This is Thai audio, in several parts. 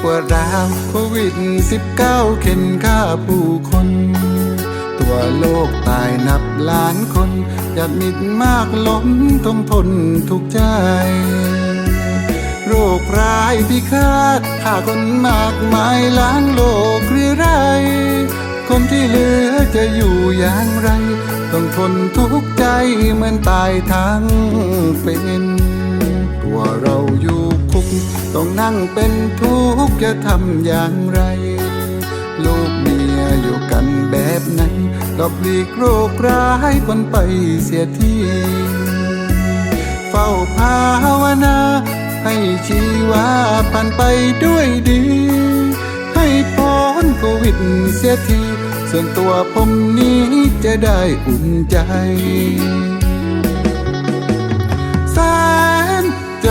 ปวดร้าวโควิด 19 เข็นฆ่าผู้คน ตัวโลกตายนับล้านคนอยากมิดมากล้นต้องทนทุกใจ โรคร้ายพิฆาตฆ่าคนมากมายล้างโลกเรียไรคนที่เหลือจะอยู่อย่างไร ต้องทนทุกข์ใจเหมือนตายทั้งเป็น ตัวเราอยู่คุก ต้องนั่งเป็นทุกข์จะทำอย่างไร ลูกเมียอยู่กันแบบไหนหลบหลีกโรคร้ายคนไปเสียทีเฝ้าภาวนา ให้ชีวาผ่านไปด้วยดี ให้พ้นโควิดเสียที ส่วนตัวผมนี้จะได้อุ่นใจ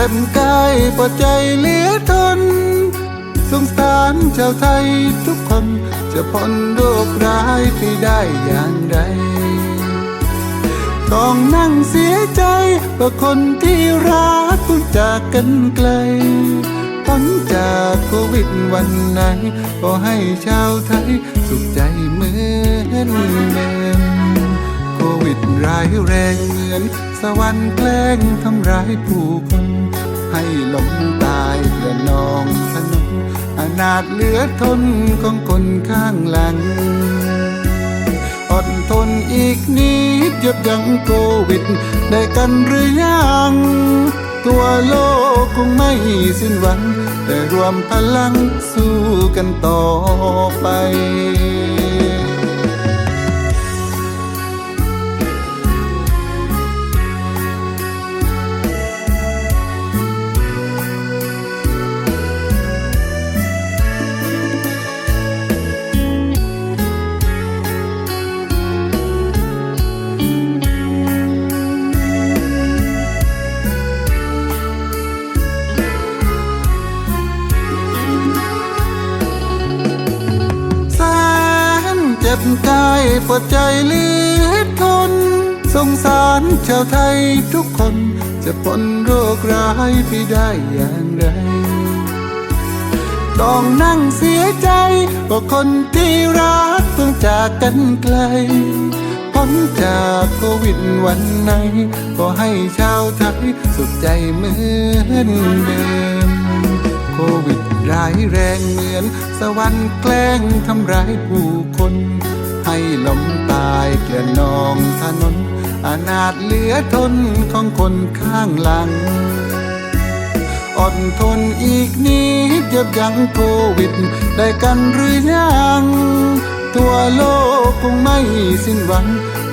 บกายปวดใจเหลือทน สงสารชาวไทยทุกคน จะพ้นโรคร้ายไปได้อย่างไรต้องนั่งเสียใจเพราะคนที่รักเพิ่งจากกันไกลพ้นจากโควิดวันไหนก็ให้ชาวไทยสุขใจเหมือนเดิมโควิดร้ายแรงเหมือน สวรรค์แกล้งทำร้ายผู้คน ให้ล้มตายเพื่อนองถนนอนาถเหลือทนของคนข้างหลัง อดทนอีกนิดยับยั้งโควิด ได้กันหรือยัง ตัวโลกคงไม่สิ้นหวัง แต่รวมพลังสู้กันต่อไป นเจ็บใจปวดใจเลือทน สงสารชาวไทยทุกคน จะพ้นโรคร้ายไปได้อย่างไร ต้องนั่งเสียใจเพราคนที่รักเพิ่งจากกันไกลพ้นจากโควิดวันไหน ก็ให้ชาวไทยสุขใจเหมือนเดิม โควิดร้ายแรงเหมือน สวรรค์แกล้งทำร้ายผู้คน ให้ล้มตายเกลื่อนนองถนนอนาถเหลือทนของคนข้างหลัง อดทนอีกนิดยับยั้งโควิด ได้กันหรือยังตัวโลกคงไม่สิ้นหวัง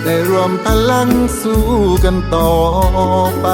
ได้รวมพลังสู้กันต่อไป